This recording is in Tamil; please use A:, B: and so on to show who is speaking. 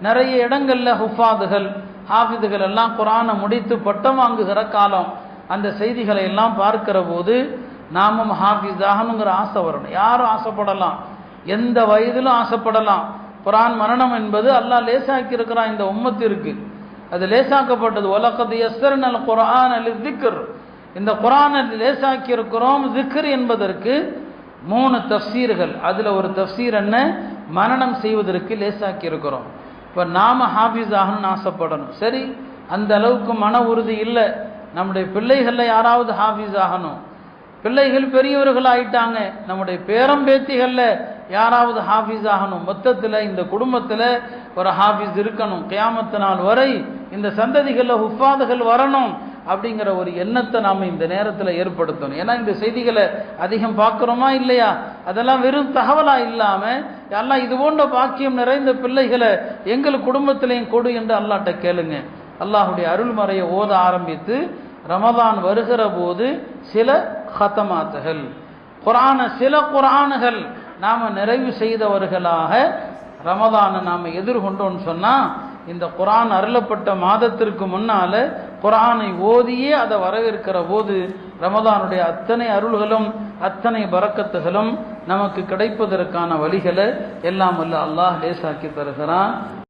A: நிறைய இடங்களில் ஹுஃபாதுகள் ஹாஃபிதுகள் எல்லாம் குரானை முடித்து பட்டம் வாங்குகிற காலம். அந்த செய்திகளை எல்லாம் பார்க்கிற போது நாமும் ஹாஃபிஸ் ஆகணுங்கிற ஆசை வரணும். யாரும் ஆசைப்படலாம். எந்த வயதிலும் ஆசைப்படலாம். குரான் மரணம் என்பது அல்லாஹ் லேசாக்கி இருக்கிறான் இந்த உம்மத்திற்கு. அது லேசாக்கப்பட்டது. உலகது எஸ்தர்னல் குரான் அலி திக்ர் இந்த குரானை லேசாக்கி இருக்கிறோம் திக்ர் என்பதற்கு மூணு தஃசீர்கள் அதில் ஒரு தஃசீர் என்ன? மரணம் செய்வதற்கு லேசாக்கி இருக்கிறோம் இப்போ நாம ஹாஃபிஸ் ஆகணும்னு ஆசைப்படணும். சரி அந்த அளவுக்கு மன உறுதி இல்லை. நம்முடைய பிள்ளைகளில் யாராவது ஹாஃபிஸ் ஆகணும் பிள்ளைகள் பெரியவர்கள் ஆயிட்டாங்க. நம்முடைய பேரம்பேத்திகளில் யாராவது ஹாஃபிஸ் ஆகணும் மொத்தத்தில் இந்த குடும்பத்தில் ஒரு ஹாஃபிஸ் இருக்கணும். கியாமத்து நாள் வரை இந்த சந்ததிகளில் ஹுஃபாதுகள் வரணும் அப்படிங்கிற ஒரு எண்ணத்தை நாம் இந்த நேரத்தில் ஏற்படுத்தணும். ஏன்னா இந்த செய்திகளை அதிகம் பார்க்குறோமா இல்லையா? அதெல்லாம் வெறும் தகவலாக இல்லாமல் எல்லாம் இது போன்ற பாக்கியம் நிறைந்த பிள்ளைகளை எங்கள் குடும்பத்திலையும் கொடு என்று அல்லாட்ட கேளுங்க. அல்லாஹுடைய அருள்மறையை ஓத ஆரம்பித்து ரமதான் வருகிற போது சில ஹத்தமாத்துகள் குரான சில குரானுகள் நாம் நிறைவு செய்தவர்களாக ரமதானை நாம் எதிர்கொண்டோம்னு சொன்னால் இந்த குரான் அருளப்பட்ட மாதத்திற்கு முன்னால் குரானை ஓதியே அதை வரவேற்கிற போது ரமதானுடைய அத்தனை அருள்களும் அத்தனை பறக்கத்துகளும் நமக்கு கிடைப்பதற்கான வழிகளை எல்லாம் அல்ல அல்லாஹ் லேசாக்கி தருகிறான்.